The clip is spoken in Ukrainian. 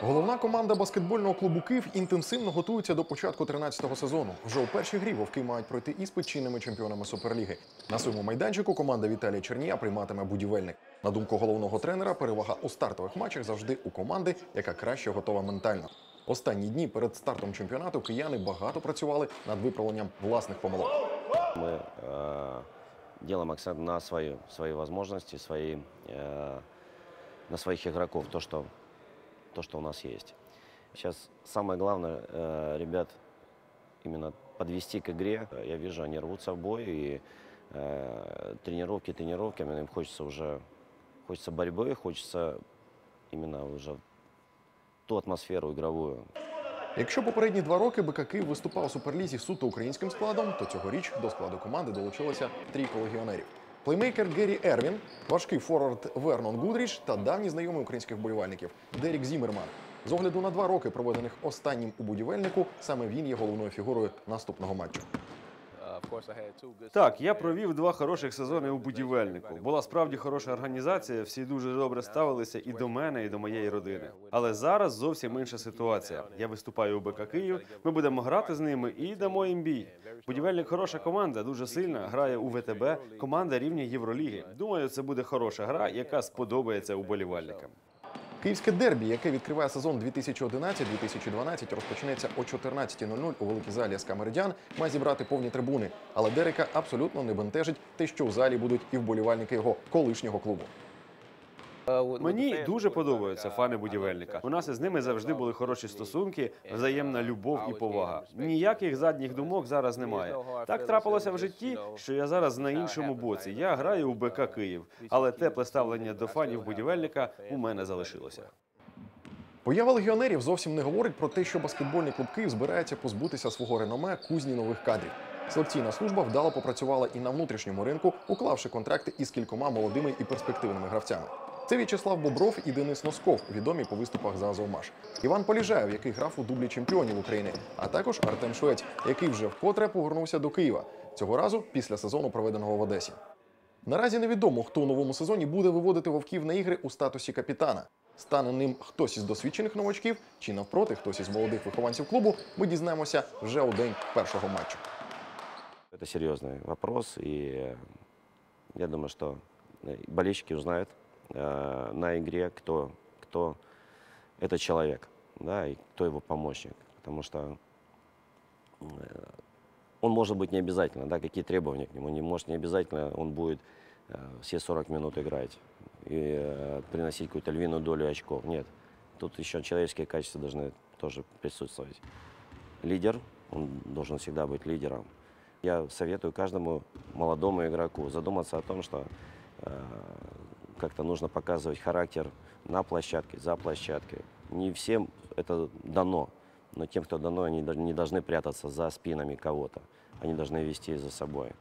Головна команда баскетбольного клубу Київ інтенсивно готується до початку 13-го сезону. Вже у першій грі вовки мають пройти іспит чинними чемпіонами Суперліги. На своєму майданчику команда Віталія Чернія прийматиме будівельник. На думку головного тренера, перевага у стартових матчах завжди у команди, яка краще готова ментально. Останні дні перед стартом чемпіонату кияни багато працювали над виправленням власних помилок. Мы э, делаем акцент на свои, свои возможности, свои, э, на своих игроков, то что, то, что у нас есть. Сейчас самое главное, э, ребят, именно подвести к игре. Я вижу, они рвутся в бой, и э, тренировки тренировками, им хочется уже, хочется борьбы, хочется именно уже ту атмосферу игровую, Якщо попередні два роки БК Київ виступав у суперлізі суто українським складом, то цьогоріч до складу команди долучилося трійко легіонерів. Плеймейкер Геррі Ервін, важкий форвард Вернон Гудріч та давній знайомий українських болівальників Дерік Зімерман. З огляду на два роки, проведених останнім у будівельнику, саме він є головною фігурою наступного матчу. Так, я провів два хороших сезони у будівельнику. Була справді хороша організація, всі дуже добре ставилися і до мене, і до моєї родини. Але зараз зовсім інша ситуація. Я виступаю у БК Київ. Ми будемо грати з ними і дамо їм бій. Будівельник хороша команда, дуже сильна. Грає у ВТБ. Команда рівня Євроліги. Думаю, це буде хороша гра, яка сподобається уболівальникам. Київське дербі, яке відкриває сезон 2011-2012, розпочнеться о 14.00 у великій залі СК Меридіан, має зібрати повні трибуни. Але Дерека абсолютно не бентежить те, що в залі будуть і вболівальники його колишнього клубу. Мені дуже подобаються фани будівельника. У нас із ними завжди були хороші стосунки, взаємна любов і повага. Ніяких задніх думок зараз немає. Так трапилося в житті, що я зараз на іншому боці. Я граю у БК Київ, але тепле ставлення до фанів будівельника у мене залишилося. Поява легіонерів зовсім не говорить про те, що баскетбольний клуб Київ збирається позбутися свого реноме кузні нових кадрів. Селекційна служба вдало попрацювала і на внутрішньому ринку, уклавши контракти із кількома молодими і перспективними гравцями. Це В'ячеслав Бобров і Денис Носков, відомі по виступах за Азовмаш. Іван Поліжаєв, який грав у дублі чемпіонів України, а також Артем Швець, який вже вкотре повернувся до Києва. Цього разу після сезону, проведеного в Одесі. Наразі невідомо, хто у новому сезоні буде виводити вовків на ігри у статусі капітана. Стане ним хтось із досвідчених новачків чи навпроти хтось із молодих вихованців клубу. Ми дізнаємося вже у день першого матчу. Это серьезный вопрос, и э, я думаю, что э, болельщики узнают Э, на игре, кто, кто этот человек, да, и кто его помощник. Потому что э, он может быть не обязательно, да, какие требования к нему. Не может не обязательно он будет э, все 40 минут играть и э, приносить какую-то львиную долю очков. Нет. Тут еще человеческие качества должны тоже присутствовать. Лидер, он должен всегда быть лидером. Я советую каждому молодому игроку задуматься о том, что э, как-то нужно показывать характер на площадке, за площадкой. Не всем это дано, но тем, кто дано, они не должны прятаться за спинами кого-то. Они должны вести за собой.